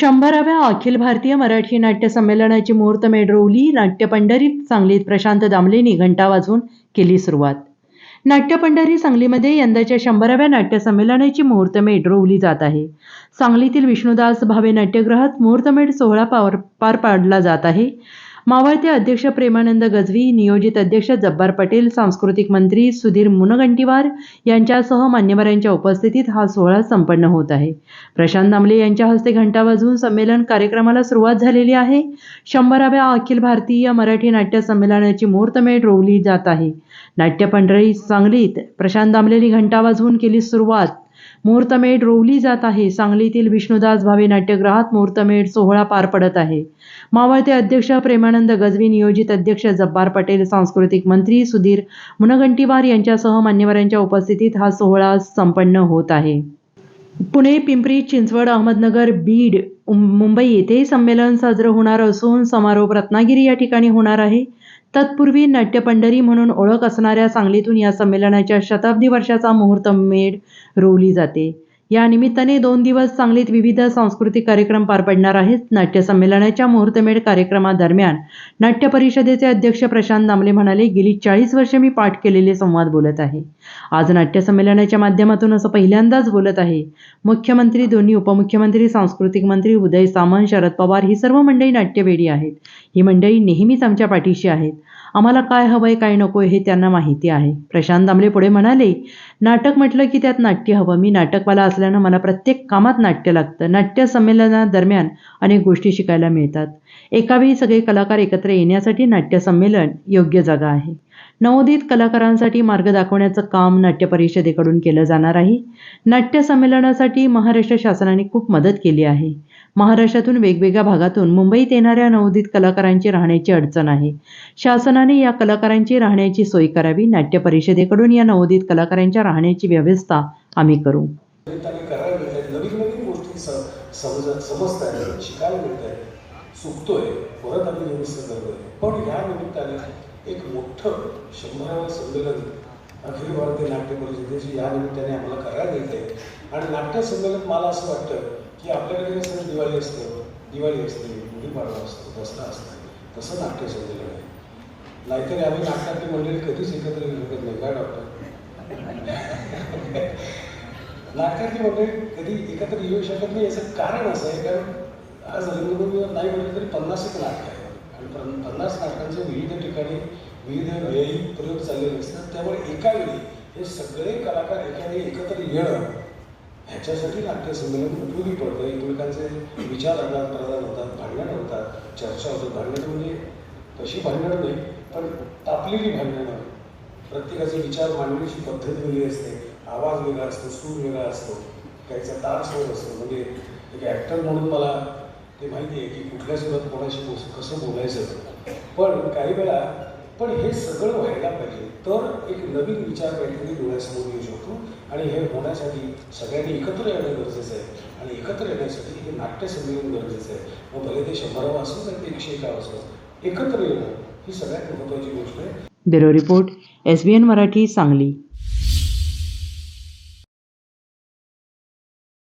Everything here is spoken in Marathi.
शंभराव्या अखिल भारतीय मराठी नाट्य संमेलनाची मुहूर्तमेढ रोवली नाट्य पंढरीत सांगलीत प्रशांत दामलेंनी घंटा वाजवून केली सुरुवात. नाट्य पंढरी सांगलीमध्ये यंदाच्या शंभराव्या नाट्य संमेलनाची मुहूर्तमेढ रोवली जात आहे. सांगलीतील विष्णुदास भावे नाट्यगृहात मुहूर्तमेढ सोहळा पार पार पाडला जात आहे. मावळते अध्यक्ष प्रेमानंद गजवी नियोजित अध्यक्ष जब्बार पटेल सांस्कृतिक मंत्री सुधीर मुनगंटीवार यांच्यासह मान्यवरांच्या उपस्थितीत हा सोहळा संपन्न होत आहे. प्रशांत दामले यांच्या हस्ते घंटा वाजवून संमेलन कार्यक्रमाला सुरुवात झालेली आहे. शंभराव्या अखिल भारतीय मराठी नाट्य संमेलनाची मुहूर्तमेढ रोवली जात आहे. नाट्य पंढरी सांगलीत प्रशांत दामलेली घंटा वाजवून केली सुरुवात. मुहूर्तमेढ रोवली जात आहे. सांगलीतील विष्णुदास भावे नाट्यगृहात मुहूर्तमेढ सोहळा पार पडत आहे. मावळते अध्यक्ष प्रेमानंद गजवी नियोजित अध्यक्ष जब्बार पटेल सांस्कृतिक मंत्री सुधीर मुनगंटीवार यांच्यासह मान्यवरांच्या उपस्थितीत हा सोहळा संपन्न होत आहे. पुणे पिंपरी चिंचवड अहमदनगर बीड मुंबई येथेही संमेलन साजरं होणार असून समारोप रत्नागिरी या ठिकाणी होणार आहे. तत्पूर्वी नाट्यपंढरी म्हणून ओळख असणाऱ्या सांगलीतून या संमेलनाच्या शताब्दी वर्षाचा मुहूर्तमेढ रोवली जाते. या निमित्ताने दोन दिवस सांगलीत विविध सांस्कृतिक कार्यक्रम पार पडणार आहेत. नाट्य संमेलनाच्या मुहूर्तमेढ कार्यक्रमादरम्यान नाट्य परिषदेचे अध्यक्ष प्रशांत दामले म्हणाले गेली चाळीस वर्षे मी पाठ केलेले संवाद बोलत आहे. आज नाट्य संमेलनाच्या माध्यमातून असं पहिल्यांदाच बोलत आहे. मुख्यमंत्री दोन्ही उपमुख्यमंत्री सांस्कृतिक मंत्री उदय सामंत शरद पवार ही सर्व मंडळी नाट्यवेडी आहेत. ही मंडळी नेहमीच आमच्या पाठीशी आहेत. आम्हाला काय हवंय काय नकोय हे त्यांना माहिती आहे. प्रशांत दामले पुढे म्हणाले नाटक म्हटलं की त्यात नाट्य हवं. मी नाटकवाला असल्यानं मला प्रत्येक कामात नाट्य लागतं. नाट्य संमेलनादरम्यान अनेक गोष्टी शिकायला मिळतात. एकावेळी सगळे कलाकार एकत्र येण्यासाठी नाट्य संमेलन योग्य जागा आहे. नवोदित कलाकारांसाठी मार्ग दाखवण्याचं काम नाट्य परिषदेकडून केलं जाणार आहे. नाट्य संमेलनासाठी महाराष्ट्र शासनाने खूप मदत केली आहे. महाराष्ट्रातून वेगवेगळ्या भागातून मुंबईत येणाऱ्या नवोदित कलाकारांची राहण्याची अडचण आहे. शासनाने या कलाकारांची राहण्याची सोय करावी. नाट्य परिषदेकडून या नवोदित कलाकारांच्या राहण्याची व्यवस्था आम्ही करू. शिकायला मिळत पण निमित्ताने एक मोठं शंभरावं संमेलन अखिल भारतीय नाट्य परिषदेची या निमित्ताने आम्हाला करायला मिळत आहे आणि नाट्य संमेलन मला असं वाटतं की आपल्याकडे कसं दिवाळी असते दिवाळी असते गुढीपाडवा असतो दसरा असतो तसं नाट्य संमेलन आहे. नाहीतरी आम्ही नाटकातली मंडळी कधीच एकत्र येऊ शकत नाही काय डॉक्टर नाटकातली मंडळी कधी एकत्र येऊ शकत नाही याचं कारण असं आहे कारण आज रंगभूमीवर नाही म्हटलं तरी पन्नास एक नाटक आहे आणि पन्नास नाटकांचे विविध ठिकाणी विविध वेळी प्रयोग चाललेले असतात त्यामुळे एका वेळी हे सगळे कलाकार एकावेळी एकत्र येणं ह्याच्यासाठी नाट्यसंमेलन उपयोगी पडतं. एकमेकांचे विचार आदान प्रदान होतात भांडणं होतात चर्चा होतात. भांडणं म्हणजे तशी भांडणं नाही पण तापलेली भांडणं. प्रत्येकाचे विचार मांडण्याची पद्धत वेगळी असते. आवाज वेगळा असतो सूर वेगळा असतो. काहीचा तार स्वर असतो. म्हणजे एक ॲक्टर म्हणून मला ते माहिती आहे की कुठल्या सुरात कोणाशी कसं बोलायचं. पण काही वेळा पण हे सगळं व्हायला पाहिजे. तर एक नवीन विचार काहीतरी डोळ्यासमोर येऊ शकतो. आणि हे होण्यासाठी सगळ्यांनी एकत्र येणं गरजेचं आहे. आणि एकत्र येण्यासाठी हे नाट्य संमेलन गरजेचं आहे. मग भले ते शंभरावं असो तर ते एकशे एकावं असो. एकत्र येणं ही सगळ्यात महत्त्वाची गोष्ट आहे. Bureau report S B N Marathi Sangli.